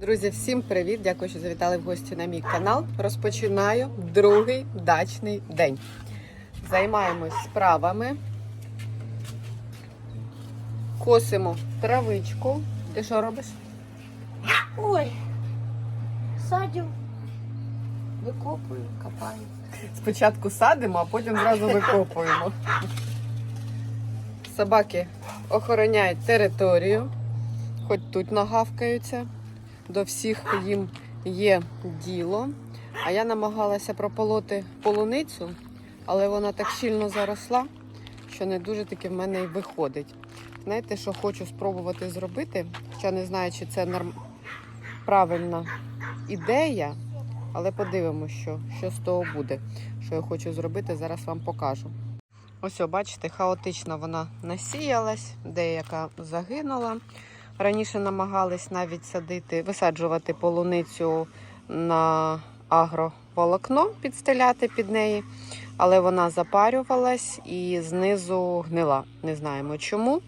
Друзі, всім привіт! Дякую, що завітали в гості на мій канал. Розпочинаю другий дачний день. Займаємось справами. Косимо травичку. Ти що робиш? Ой, садю, викопую, копаю. Спочатку садимо, а потім зразу викопуємо. Собаки охороняють територію, хоч тут нагавкаються. До всіх їм є діло. А я намагалася прополоти полуницю, але вона так щільно заросла, що не дуже таки в мене й виходить. Знаєте, що хочу спробувати зробити, хоча не знаю, чи це норм... правильна ідея, але подивимося, що, що з того буде. Що я хочу зробити, зараз вам покажу. Ось, бачите, хаотично вона насіялась, деяка загинула. Раніше намагались навіть садити, висаджувати полуницю на агроволокно, підстеляти під неї, але вона запарювалась і знизу гнила. Не знаємо чому.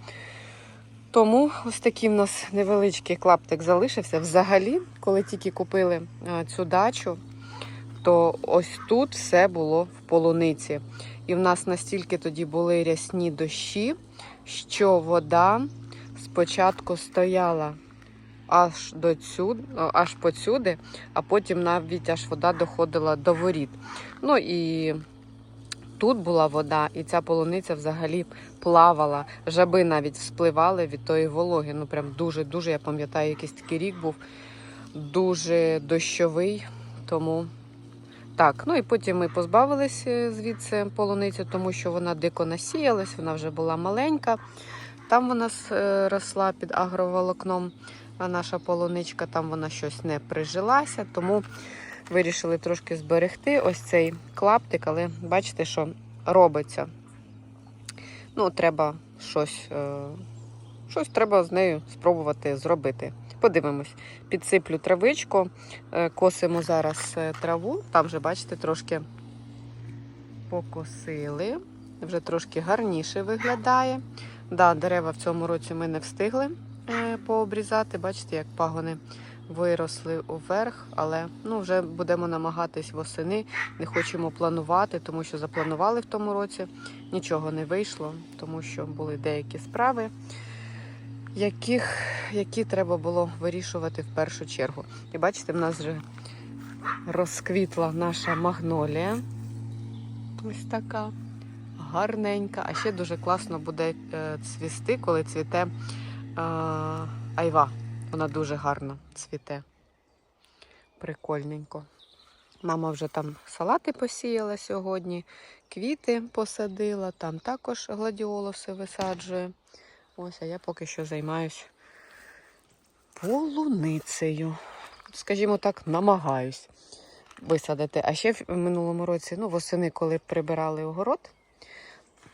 Тому ось такий в нас невеличкий клаптик залишився. Взагалі, коли тільки купили е, цю дачу, то ось тут все було в полуниці. І в нас настільки тоді були рясні дощі, що вода спочатку стояла аж до цю, аж поцюди, а потім навіть аж вода доходила до воріт. Ну і тут була вода, і ця полуниця взагалі плавала. Жаби навіть спливали від тої вологи. Ну прям дуже-дуже, я пам'ятаю, якийсь такий рік був дуже дощовий, тому. Так, ну і потім ми позбавилися звідси полуницю, тому що вона дико насіялась, вона вже була маленька. Там вона е, росла під агроволокном, наша полуничка, там вона щось не прижилася, тому вирішили трошки зберегти ось цей клаптик, але бачите, що робиться. Ну, треба щось, е, щось треба з нею спробувати зробити. Подивимось, підсиплю травичку, е, косимо зараз траву. Там вже, бачите, трошки покосили, вже трошки гарніше виглядає. Да, дерева в цьому році ми не встигли е, пообрізати. Бачите, як пагони виросли уверх, але ну, вже будемо намагатись восени. Не хочемо планувати, тому що запланували в тому році. Нічого не вийшло, тому що були деякі справи, яких, які треба було вирішувати в першу чергу. І бачите, в нас вже розквітла наша магнолія. Ось така гарненька. А ще дуже класно буде е, цвісти, коли цвіте е, айва. Вона дуже гарно цвіте. Прикольненько. Мама вже там салати посіяла сьогодні, квіти посадила, там також гладіолуси висаджує. Ось, а я поки що займаюсь полуницею. Скажімо так, намагаюсь висадити. А ще в минулому році, ну, восени, коли прибирали огород,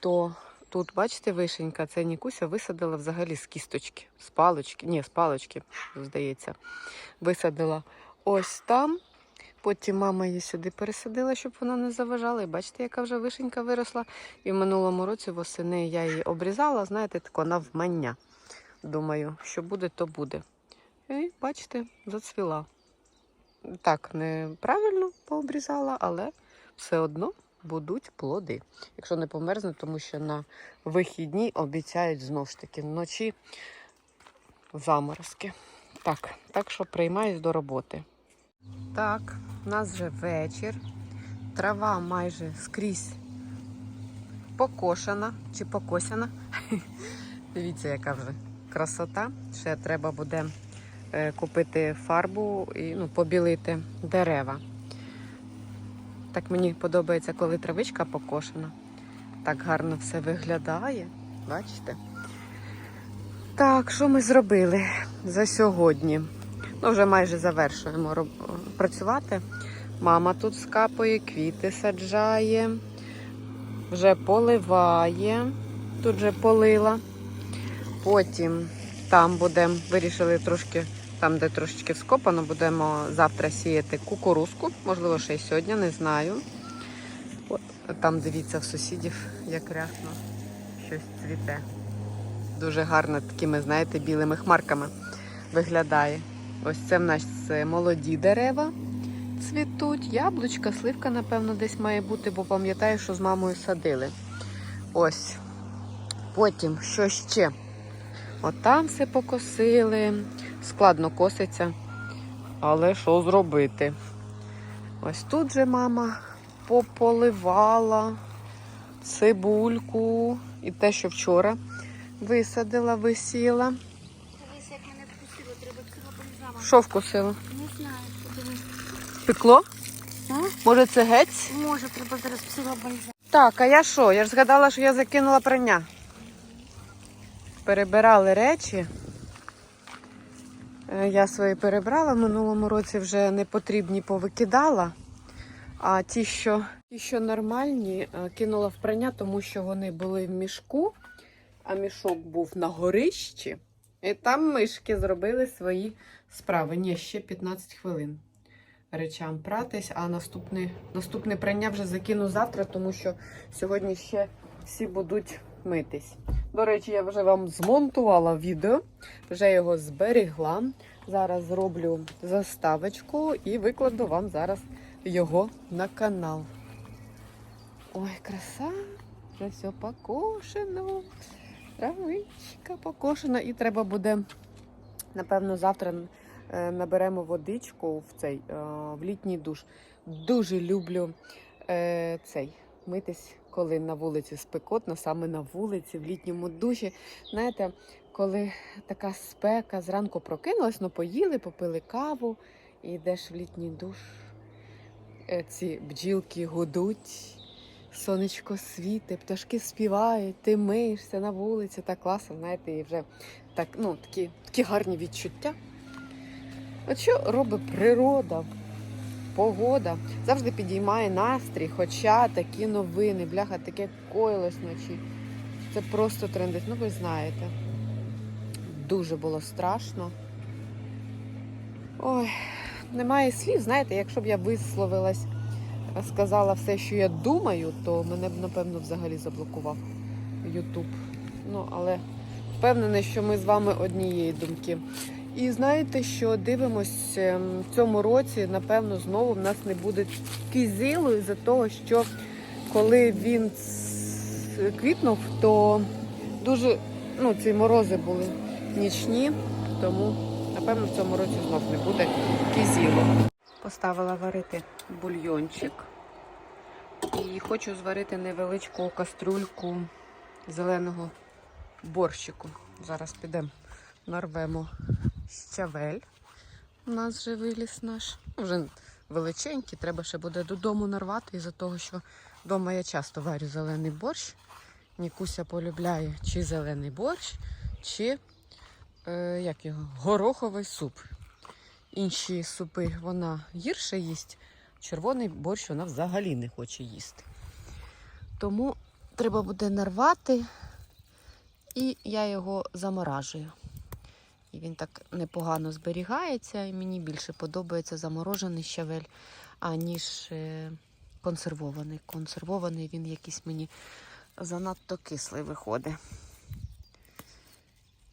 то тут, бачите, вишенька, це Нікуся висадила взагалі з кісточки, з палочки, ні, з палочки, здається, висадила ось там. Потім мама її сюди пересадила, щоб вона не заважала. І бачите, яка вже вишенька виросла. І в минулому році восени я її обрізала, знаєте, тако навмання. Думаю, що буде, то буде. І бачите, зацвіла. Так, неправильно пообрізала, але все одно будуть плоди. Якщо не померзне, тому що на вихідні обіцяють знову ж таки вночі заморозки. Так, так що приймаюсь до роботи. Так, у нас вже вечір. Трава майже скрізь покошена чи покосяна. Дивіться, яка вже красота. Ще треба буде е, купити фарбу і ну, побілити дерева. Так мені подобається, коли травичка покошена. Так гарно все виглядає. Бачите? Так, що ми зробили за сьогодні? Ну, вже майже завершуємо працювати. Мама тут скапує, квіти саджає, вже поливає, тут вже полила. Потім там будемо, вирішили трошки, там, де трошечки вскопано, будемо завтра сіяти кукурузку, можливо, ще й сьогодні, не знаю. От, там дивіться в сусідів, як рясно щось цвіте. Дуже гарно такими, знаєте, білими хмарками виглядає. Ось це в нас е, молоді дерева цвітуть. Яблучка, сливка, напевно, десь має бути, бо пам'ятаю, що з мамою садили. Ось. Потім, що ще? От там все покосили. Складно коситься. Але що зробити? Ось тут же мама пополивала цибульку і те, що вчора висадила, висіла. Дивись, як мене вкусило, треба цього. Що вкусила? Не знаю, подивись. Пекло? А? Може, це гець? Може, треба зараз псила бальзам. Так, а я що? Я ж згадала, що я закинула прання. Перебирали речі. Е, Я свої перебрала минулому році вже непотрібні повикидала. А ті, що, ті, що нормальні, е, кинула в прання, тому що вони були в мішку, а мішок був на горищі. І там мишки зробили свої справи. Ні, ще 15 хвилин речам пратись, а наступне, наступне прання вже закину завтра, тому що сьогодні ще всі будуть митись. До речі, я вже вам змонтувала відео, вже його зберегла. Зараз зроблю заставочку і викладу вам зараз його на канал. Ой, краса! Вже все покошено. Травичка покошена. І треба буде, напевно, завтра е, наберемо водичку в цей е, в літній душ. Дуже люблю е, цей митись, коли на вулиці спекотно, саме на вулиці, в літньому душі. Знаєте, коли така спека, зранку прокинулась, ну поїли, попили каву і йдеш в літній душ. Е, Ці бджілки гудуть, сонечко світить, пташки співають, ти миєшся на вулиці, так класно, знаєте, і вже так, ну, такі, такі гарні відчуття. От що робить природа, погода? Завжди підіймає настрій, хоча такі новини, бляха, таке коїлось вночі. Це просто трендить. Ну, ви знаєте. Дуже було страшно. Ой, немає слів. Знаєте, якщо б я висловилась, сказала все, що я думаю, то мене б, напевно, взагалі заблокував Ютуб. Ну, але впевнена, що ми з вами однієї думки. І знаєте, що дивимось ем, в цьому році, напевно, знову в нас не буде кізилу із-за того, що коли він квітнув, то дуже ну, ці морози були нічні, тому напевно в цьому році знов не буде кізілу. Поставила варити бульйончик і хочу зварити невеличку кастрюльку зеленого борщику. Зараз підемо нарвемо щавель. У нас вже виліз наш. Ну, Вже величенький, треба ще буде додому нарвати, із-за того, що вдома я часто варю зелений борщ. Нікуся полюбляє чи зелений борщ, чи е, як його, гороховий суп. Інші супи вона гірше їсть, червоний борщ вона взагалі не хоче їсти. Тому треба буде нарвати, і я його заморажую. І він так непогано зберігається, і мені більше подобається заморожений щавель, аніж е, консервований. Консервований він якийсь мені занадто кислий виходить.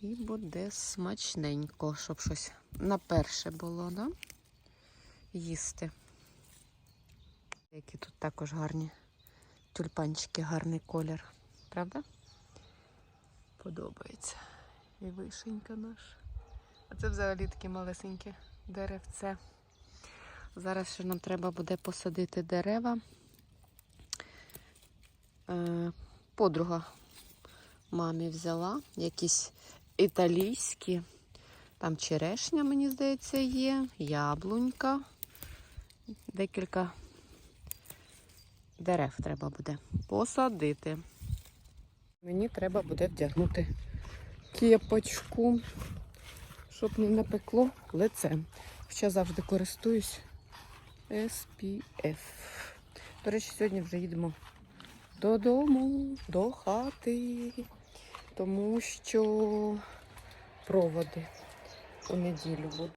І буде смачненько, щоб щось на перше було, да? їсти. Які тут також гарні тюльпанчики, гарний колір, правда? Подобається. І вишенька наша. А це взагалі таке малесеньке деревце. Зараз ще нам треба буде посадити дерева. Е, Подруга мамі взяла якісь італійські. Там черешня, мені здається, є, яблунька. Декілька дерев треба буде посадити. Мені треба буде вдягнути кепочку, щоб не напекло лице. Хоча завжди користуюсь SPF. До речі, сьогодні вже їдемо додому, до хати, тому що проводи у неділю будуть.